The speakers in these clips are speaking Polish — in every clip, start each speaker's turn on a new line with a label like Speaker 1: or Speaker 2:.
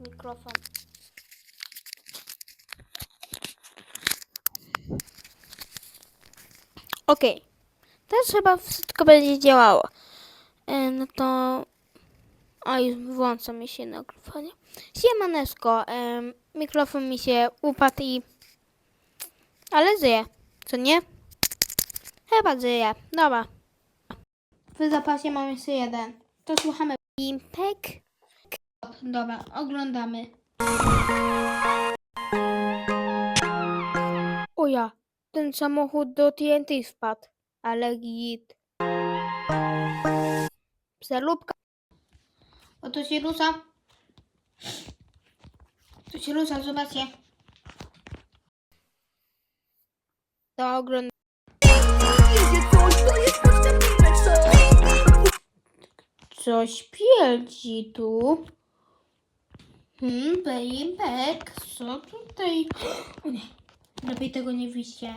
Speaker 1: mikrofon. Okej. Teraz chyba wszystko będzie działało. E, no to... O, już włącza mi się nagrywanie. Siemaneczko. E, mikrofon mi się upadł i... Ale żyje. Co nie? Chyba żyje. Dobra. W zapasie mam jeszcze jeden. To słuchamy. Impek. Dobra, oglądamy. O ja, ten samochód do TNT wpadł. Ale git. Przelubka. O, to się rusza. To się rusza, zobaczcie. To oglądamy.
Speaker 2: Jedzie coś,
Speaker 1: pielci tu. Hmm, Bejbek, co tutaj? O nie, lepiej tego nie wiście.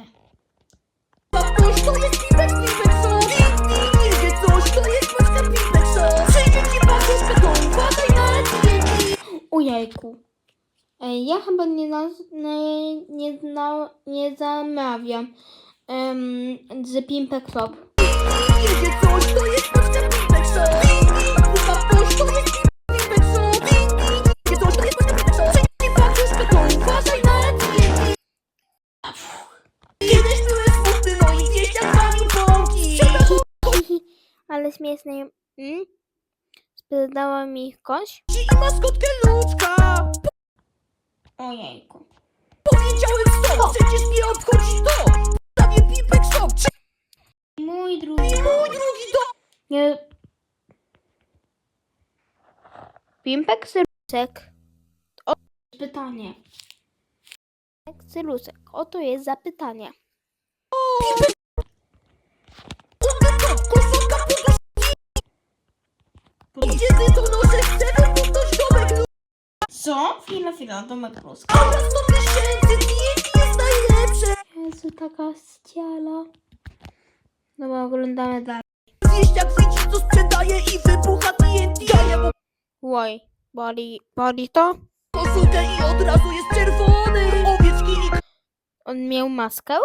Speaker 2: Ktoś, to jest piwek, piwek, co? Jedzie coś, to jest paczka piwek, co? Przyjdzie ci paczka, to uważaj na dźwięki.
Speaker 1: Ojejku. Ej, ja chyba nie, naz, nie, nie, zna, nie zamawiam um, z Pimpek Shop.
Speaker 2: Jedzie coś, to jest paczka?
Speaker 1: Ale śmieszne. Mm? Sprzedała mi kość.
Speaker 2: I maskotkę ludzka.
Speaker 1: Ojejku.
Speaker 2: Powiedziałem stop, przecież nie obchodzi to. Prawie pipek stop, czy
Speaker 1: Mój drugi.
Speaker 2: mój drugi dom.
Speaker 1: Nie. Pimpek Sylusek. O, pytanie. Pimpek Sylusek. Oto jest zapytanie.
Speaker 2: Kiedy
Speaker 1: dalej.
Speaker 2: Zjeść jak widzi, co sprzedaje i wybucha TNT. Daję mu
Speaker 1: Łoj, boli, boli to?
Speaker 2: koszulkę i od razu jest czerwony. Owieczki i
Speaker 1: On miał maskę?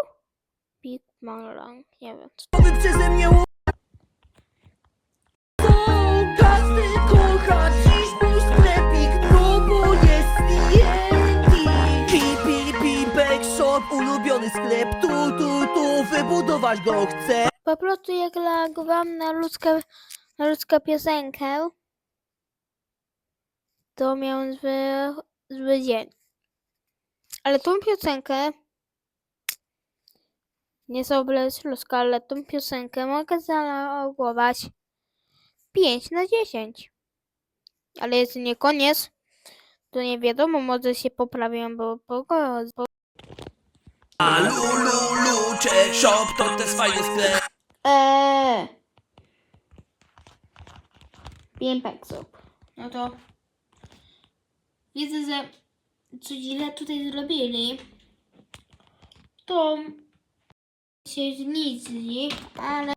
Speaker 1: Big Malang, nie wiem.
Speaker 2: Tu, wybudować go chcę.
Speaker 1: Po prostu jak reagowałam na ludzką, na ludzką piosenkę, to miałem zły, zły dzień. Ale tą piosenkę, nie sobie ludzka, ale tą piosenkę mogę zareagować 5 na 10. Ale jest nie koniec, to nie wiadomo, może się poprawią, bo, bo, bo
Speaker 2: A luczek, shop, to też fajny sklep.
Speaker 1: Eee. Zup. No to widzę, że co źle tutaj zrobili, to się znizli, ale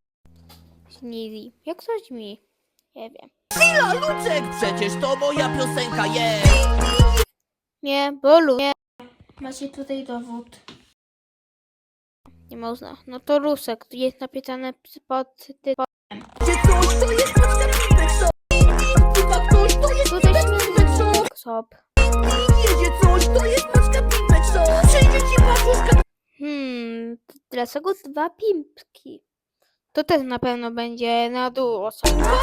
Speaker 1: znizli. Jak coś mi? Nie wiem.
Speaker 2: Chwila, luczek, przecież to moja piosenka jest.
Speaker 1: Nie, bolu. Nie. Macie tutaj dowód. Nie można. No to rusek. Tu jest napisane pod ty.
Speaker 2: Czy coś to jest paczka pipek shop? Chyba ktoś to jest
Speaker 1: Tutaj
Speaker 2: pipek pipek shop.
Speaker 1: śmierdzi shop.
Speaker 2: Jedzie coś, to jest paczka pipek shop. Przyjdzie ci paczuszka,
Speaker 1: Hmm, dlaczego dwa pimpki? To też na pewno będzie na dół osoba.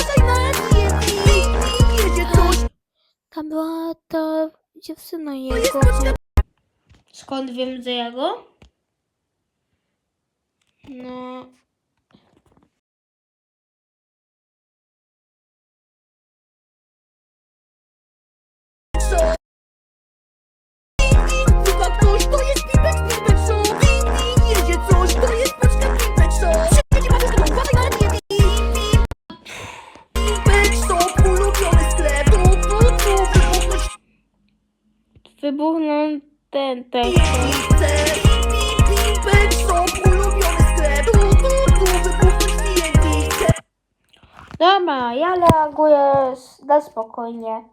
Speaker 1: Tam była ta dziewczyna jego. Skąd wiem, że jego? No. Wybuchnął ten tekst. Dobra, ja reaguję na spokojnie.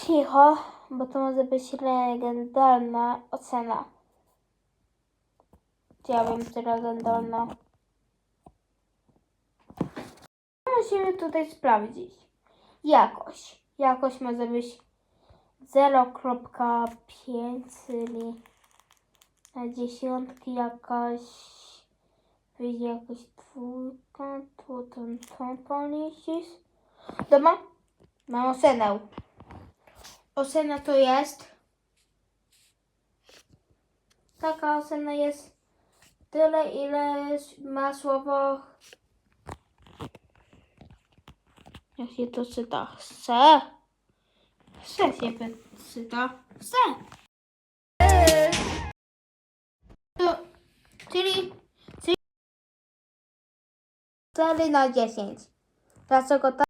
Speaker 1: Cicho, bo to może być legendarna ocena. Ja wiem, czy legendarna. Musimy tutaj sprawdzić. Jakość. Jakość może być 0.5, czyli na dziesiątki jakaś jakaś dwójka, tu ten tą policzysz. Dobra? Mam ocenę. Ocena to jest. Taka ocena jest tyle, ile ma słowo. Jak się to czyta? Chce. Chce się czyta. Chce. To, czyli, czyli 4 na 10. Dlaczego tak?